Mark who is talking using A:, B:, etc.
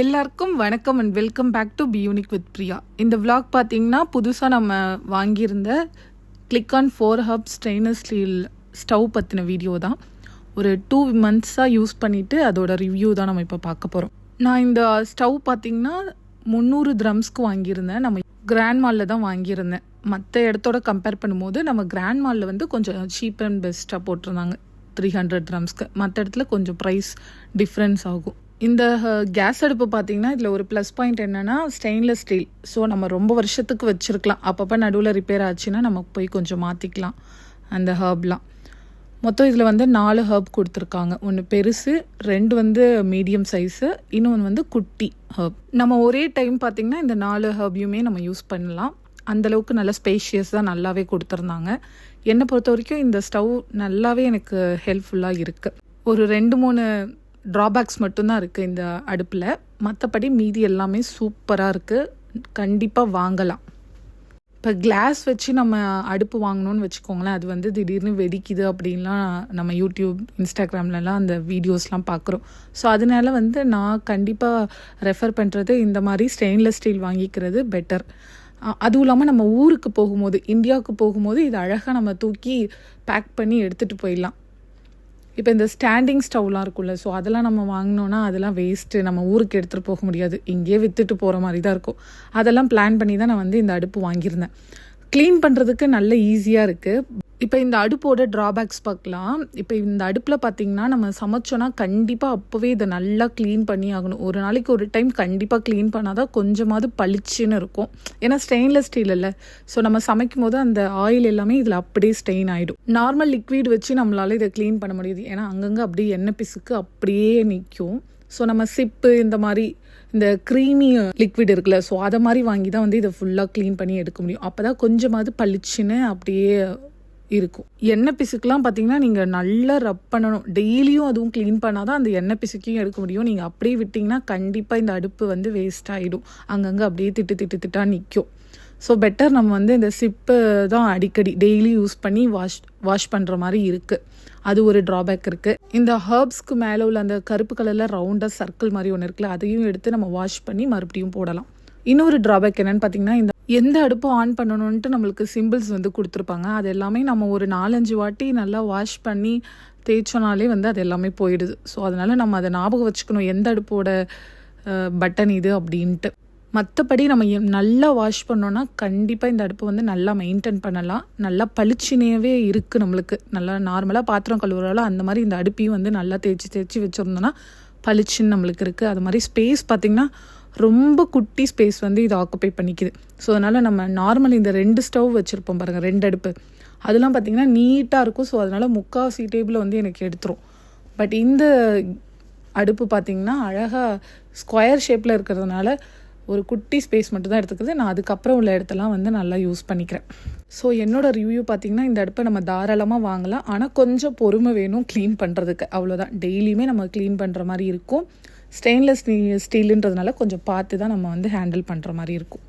A: எல்லாருக்கும் வணக்கம் and welcome back to be unique with Priya இந்த விளாக் பார்த்தீங்கன்னா புதுசாக நம்ம வாங்கியிருந்த click on four hub stainless steel stove பற்றின வீடியோ தான். ஒரு டூ மந்த்ஸாக யூஸ் பண்ணிவிட்டு அதோட ரிவ்யூ தான் நம்ம இப்போ பார்க்க போகிறோம் நான் இந்த ஸ்டவ் பார்த்தீங்கன்னா முந்நூறு ட்ரம்ஸ்க்கு வாங்கியிருந்தேன். நம்ம கிராண்ட் மாலில் தான் வாங்கியிருந்தேன். மற்ற இடத்தோட கம்பேர் பண்ணும்போது நம்ம கிராண்ட் மாலில் வந்து கொஞ்சம் சீப் அண்ட் பெஸ்ட்டாக போட்டிருந்தாங்க. த்ரீ ஹண்ட்ரட் ட்ரம்ஸ்க்கு மற்ற இடத்துல கொஞ்சம் ப்ரைஸ் டிஃப்ரென்ஸ் ஆகும். இந்த கேஸ் அடுப்பு பார்த்தீங்கன்னா இதில் ஒரு ப்ளஸ் பாயிண்ட் என்னென்னா ஸ்டெயின்லெஸ் ஸ்டீல் ஸோ நம்ம ரொம்ப வருஷத்துக்கு வச்சுருக்கலாம். அப்பப்போ நடுவில் ரிப்பேர் ஆச்சுன்னா நம்ம போய் கொஞ்சம் மாற்றிக்கலாம் அந்த ஹர்ப்லாம். மொத்தம் இதில் வந்து நாலு ஹர்ப் கொடுத்துருக்காங்க. ஒன்று பெருசு ரெண்டு வந்து மீடியம் சைஸு இன்னொன்று வந்து குட்டி ஹர்ப். நம்ம ஒரே டைம் பார்த்திங்கன்னா இந்த நாலு ஹர்பியுமே நம்ம யூஸ் பண்ணலாம். அந்தளவுக்கு நல்ல ஸ்பேஷியஸாக நல்லாவே கொடுத்துருந்தாங்க. என்னை பொறுத்த வரைக்கும் இந்த ஸ்டவ் நல்லாவே எனக்கு ஹெல்ப்ஃபுல்லாக இருக்குது ஒரு ரெண்டு மூணு ட்ராபேக்ஸ் மட்டும்தான் இருக்குது இந்த அடுப்பில். மற்றபடி மீதி எல்லாமே சூப்பராக இருக்குது கண்டிப்பாக வாங்கலாம். இப்போ கிளாஸ் வச்சு நம்ம அடுப்பு வாங்கினோன்னு வச்சுக்கோங்களேன் அது வந்து திடீர்னு வெடிக்குது அப்படின்லாம் நம்ம யூடியூப் இன்ஸ்டாகிராம்லலாம் அந்த வீடியோஸ்லாம் பார்க்குறோம் ஸோ அதனால வந்து நான் கண்டிப்பாக ரெஃபர் பண்ணுறது இந்த மாதிரி ஸ்டெயின்லெஸ் ஸ்டீல் வாங்கிக்கிறது பெட்டர் அதுவும் இல்லாமல் நம்ம ஊருக்கு போகும்போது இந்தியாவுக்கு போகும்போது இது அழகாக நம்ம தூக்கி பேக் பண்ணி எடுத்துகிட்டு போயிடலாம். இப்போ இந்த ஸ்டாண்டிங் ஸ்டவ்லாம் இருக்கும்ல ஸோ அதெல்லாம் நம்ம வாங்கினோன்னா அதெல்லாம் வேஸ்ட்டு நம்ம ஊருக்கு எடுத்துகிட்டு போக முடியாது. இங்கேயே விற்றுட்டு போகிற மாதிரி தான் இருக்கும். அதெல்லாம் பிளான் பண்ணி தான் நான் வந்து இந்த அடுப்பு வாங்கியிருந்தேன். க்ளீன் பண்ணுறதுக்கு நல்ல ஈஸியாக இருக்குது இப்போ இந்த அடுப்போட ட்ராபேக்ஸ் பார்க்கலாம். இப்போ இந்த அடுப்பில் பார்த்தீங்கன்னா நம்ம சமைச்சோன்னா கண்டிப்பாக அப்போவே இதை நல்லா க்ளீன் பண்ணி ஆகணும். ஒரு நாளைக்கு ஒரு டைம் கண்டிப்பாக க்ளீன் பண்ணால் தான் கொஞ்சமாவது பளிச்சுன்னு இருக்கும். ஏன்னா ஸ்டெயின்லெஸ் ஸ்டீல் இல்லை. ஸோ நம்ம சமைக்கும் போது அந்த ஆயில் எல்லாமே இதில் அப்படியே ஸ்டெயின் ஆகிடும் நார்மல் லிக்விட் வச்சு நம்மளால் இதை க்ளீன் பண்ண முடியுது. ஏன்னா அங்கங்கே அப்படியே எண்ணெய் பிசுக்கு அப்படியே நிற்கும் ஸோ நம்ம சிப்பு இந்த மாதிரி இந்த க்ரீமி லிக்விட் இருக்குல்ல ஸோ அதை மாதிரி வாங்கி தான் வந்து இதை ஃபுல்லாக க்ளீன் பண்ணி எடுக்க முடியும். அப்போ தான் கொஞ்சமாவது பளிச்சுன்னு அப்படியே இருக்கும். எண்ணெய் பிசுக்கெலாம் பார்த்தீங்கன்னா நீங்கள் நல்லா ரப் பண்ணணும். டெய்லியும் அதுவும் க்ளீன் பண்ணால் தான் அந்த எண்ணெய் பிசுக்கையும் எடுக்க முடியும். நீங்கள் அப்படியே விட்டிங்கன்னா கண்டிப்பாக இந்த அடுப்பு வந்து வேஸ்ட் ஆகிடும் அங்கங்கே அப்படியே திட்டு திட்டு திட்டாக நிற்கும் ஸோ பெட்டர் நம்ம வந்து இந்த சிப்பு தான் அடிக்கடி டெய்லி யூஸ் பண்ணி வாஷ் வாஷ் பண்ணுற மாதிரி இருக்குது அது ஒரு ட்ராபேக் இருக்குது இந்த ஹர்ப்ஸ்க்கு மேலே உள்ள அந்த கருப்பு கலரில் ரவுண்டாக சர்க்கிள் மாதிரி ஒன்று இருக்குல்ல அதையும் எடுத்து நம்ம வாஷ் பண்ணி மறுபடியும் போடலாம். இன்னொரு ட்ராபேக் என்னென்னு பார்த்தீங்கன்னா இந்த எந்த அடுப்பு ஆன் பண்ணணுன்ட்டு நம்மளுக்கு சிம்பிள்ஸ் வந்து கொடுத்துருப்பாங்க. அது எல்லாமே நம்ம ஒரு நாலஞ்சு வாட்டி நல்லா வாஷ் பண்ணி தேய்ச்சோனாலே வந்து அது எல்லாமே போயிடுது. ஸோ அதனால் நம்ம அதை ஞாபகம் வச்சுக்கணும். எந்த அடுப்போட பட்டன் இது அப்படின்ட்டு. மற்றபடி நம்ம நல்லா வாஷ் பண்ணோன்னா கண்டிப்பாக இந்த அடுப்பு வந்து நல்லா மெயின்டைன் பண்ணலாம். நல்லா பளிச்சினேவே இருக்குது நம்மளுக்கு. நல்லா நார்மலாக பாத்திரம் கழுவுறாலும் அந்த மாதிரி இந்த அடுப்பையும் வந்து நல்லா தேய்ச்சி தேய்ச்சி வச்சுருந்தோன்னா பளிச்சுன்னு நம்மளுக்கு இருக்குது அது மாதிரி ஸ்பேஸ் பார்த்திங்கன்னா ரொம்ப குட்டி ஸ்பேஸ் வந்து இது ஆக்குப்பை பண்ணிக்குது. ஸோ அதனால் நம்ம நார்மல் இந்த ரெண்டு ஸ்டவ் வச்சுருப்போம் பாருங்கள் ரெண்டு அடுப்பு. அதெல்லாம் பார்த்திங்கன்னா நீட்டாக இருக்கும். ஸோ அதனால் முக்கால்வாசி டேபிள் வந்து எனக்கு எடுத்துரும். பட் இந்த அடுப்பு பார்த்திங்கன்னா அழகாக ஸ்கொயர் ஷேப்பில் இருக்கிறதுனால ஒரு குட்டி ஸ்பேஸ் மட்டும் தான் எடுத்துக்குது. நான் அதுக்கப்புறம் உள்ள இடத்தெல்லாம் வந்து நல்லா யூஸ் பண்ணிக்கிறேன். ஸோ என்னோட ரிவ்யூ பார்த்திங்கன்னா இந்த அடுப்பை நம்ம தாராளமாக வாங்கலாம். ஆனால் கொஞ்சம் பொறுமை வேணும் க்ளீன் பண்ணுறதுக்கு அவ்வளோதான் டெய்லியுமே நம்ம க்ளீன் பண்ணுற மாதிரி இருக்கும். ஸ்டெயின்லெஸ் ஸ்டீலுன்றதுனால கொஞ்சம் பார்த்து தான் நம்ம வந்து ஹேண்டில் பண்ணுற மாதிரி இருக்கும்.